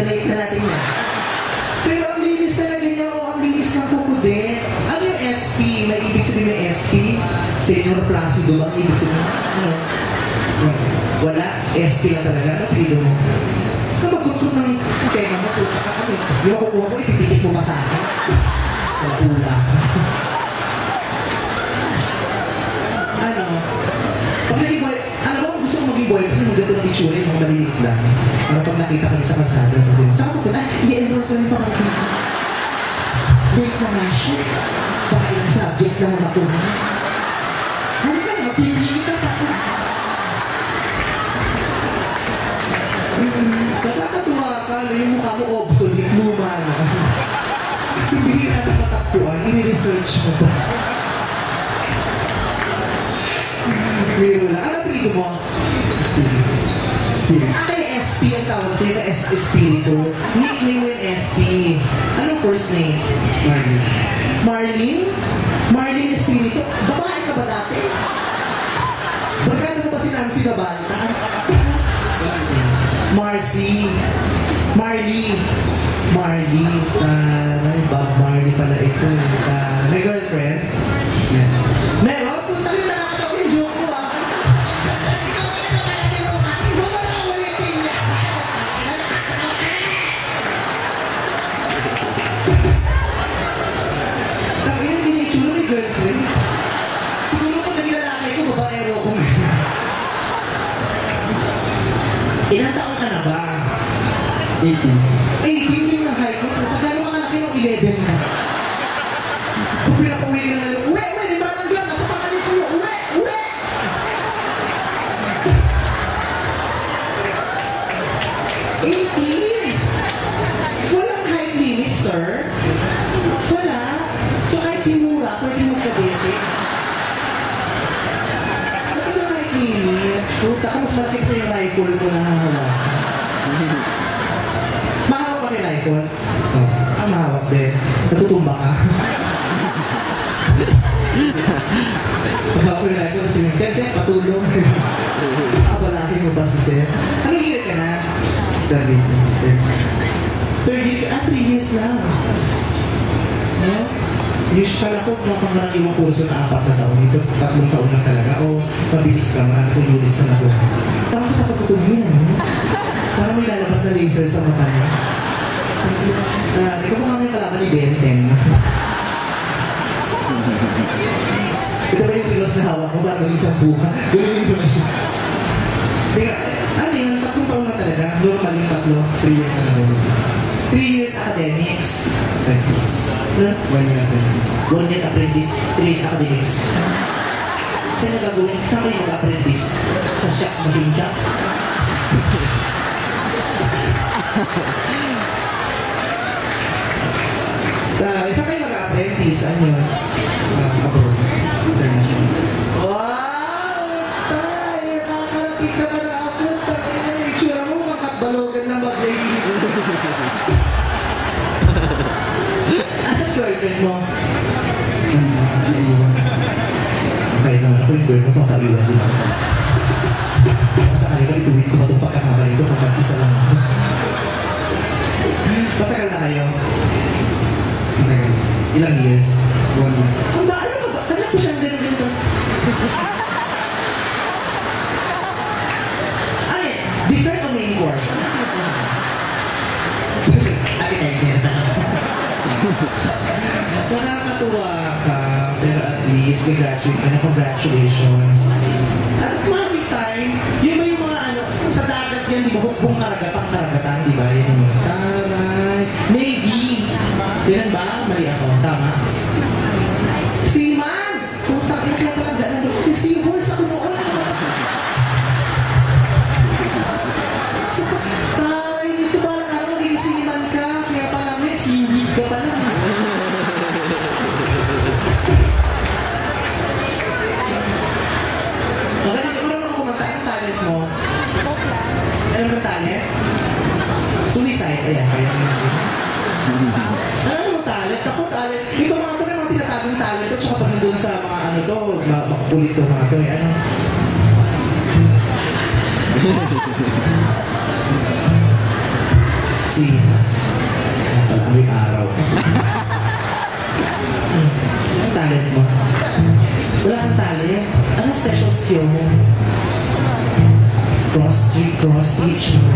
i-generate na natin yan. Pero ang linis talaga niya, oh, ang linis ng kuko din. Ano yung SP? May ibig sabihin may SP? Senior Placido ang ibig sabihin. Ano? Wala. SP lang talaga. Ano pilido mo? Kamagutot ng tenga mo, puta ka kami. Yung kukuha mo, ipipikit mo pa sa akin. Sa ula. ano? Pag naging boy, alam mo, gusto ko maging boyfriend, yung gato ng itsura, yung mga maliliit lang. Para pag nakita ka sa kalsada, sabi saan ko ay, i-enroll ko yung pamangkin. Wait na nga siya. Baka ilang subjects na nakuha. Ano ka na, pipili ka pa. Hmm, Nakakatuwa ka, yung mukha mo obsolete, luma na. Hindi na napataktuan, ini-research mo ba? Biro lang. Ano prito mo? Spirit. Kay SP ang tawag sa'yo na S Espiritu. Nickname yung SP. Anong first name? Marley. Marlene? Marlene Espiritu? Babae ka ba dati? Barkada mo ba si Nancy Nabalta? Marcy. Marley. Marley. May Bob Marley pala ito. Ah, may girlfriend? Sabi yun, hindi itsura may girlfriend. Siguro kung naging lalaki ko, babaero ko ngayon. Ilang taon ka na ba? 18. Eh, hindi na high ko. Pagkano ka kalaki ng 11 ka? Kung pinapauwi ka na lang, uwe, uwe, may batang dyan, nasa pangalit ko, uwe, uwe! Eighteen! Malaki sa yung rifle mo na hawak. Mahawak ka may rifle? Oh. Ah, mahawak din. Natutumba ka. Mahawak na ito. Sir, sir, patulong. Abalahin mo ba si sir? Ano year ka na? Study. Third year ka? Ah, three years lang. No? Usual ako, mga pangkaraniwang kurso na apat na taon. Ito, tatlong taon lang talaga. O, mabilis ka, marami kong units na nakuha. Parang katapatutuhin, ano? Parang may lalabas na laser sa mata niya. Ah, ikaw mo kami kalaban ni Benten. Ito ba yung pilos na hawak ko? Parang isang buka. Ganun yung siya. Teka, ano yun? Tatlong taon na talaga. Normal yung tatlo. Three years na ako. Three years academics. Practice. Ano? One year practice. One year apprentice. Three years academics. Saan na gagawin? Saan kayo mag-apprentice? Sa shop, machine shop? Ah, saan kayo mag-apprentice? Ano yun? Girl mo, papaiwan din ako. Sa kanila, ituwid ko ba itong pagkakamali ko kung mag-isa lang ako. Matagal na kayo? Matagal. Ilang years? One year. Ang ba, ano ba? Kailan ko siyang ganun ganito? Ano yan? Dessert o main course? Appetizer. Nakakatuwa at least graduate ka na. Congratulations. At money time, yun ba yung mga ano, sa dagat yan, di ba? Kung karagatan, to. Tsaka pag nandun sa mga ano to, ma- makukulit to mga to. Ano? Si. Napalawing araw. Anong talent mo? Wala kang talent? Anong special skill mo? Cross street, cross stitch mo.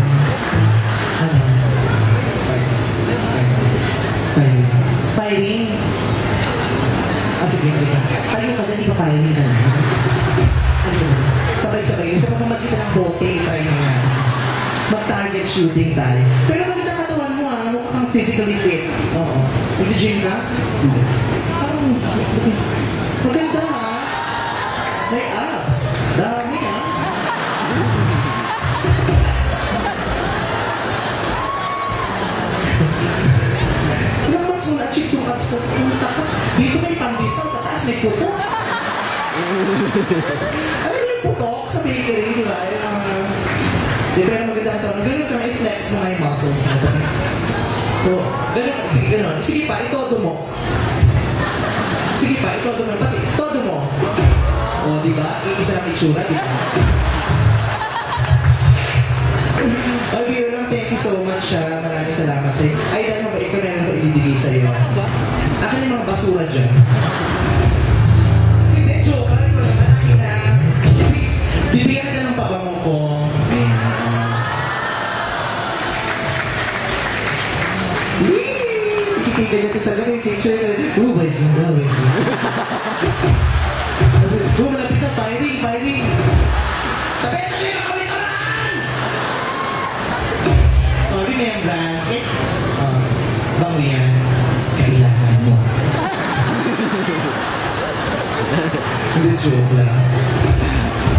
Ano? Tayo. Firing? Sige, sige. Tayo ka, hindi ka firing na. Ano yun? Sabay-sabay. Yung sa pamamagitan ng bote, try mo nga. Mag-target shooting tayo. Pero maganda katawan mo ah. Mukha kang physically fit. Oo. Nag-gym ka? Parang, Alam mo yung putok sa bakery, di ba? Yung mga... Di ba yung maganda ito? Ganun kang i-flex mo nga yung muscles mo. So, ganun, sige, ganun. Sige pa, itodo mo. Sige pa, itodo mo. Pati, todo mo. O, di ba? Iisa ang itsura, di ba? May singa. Kasi, oh, malapit na, firing, firing. Tabi, tabi, tabi, tabi! Oh, remembrance. Eh, oh, bango yan. Kailangan mo. Hindi, joke lang.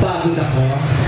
Pagod ako.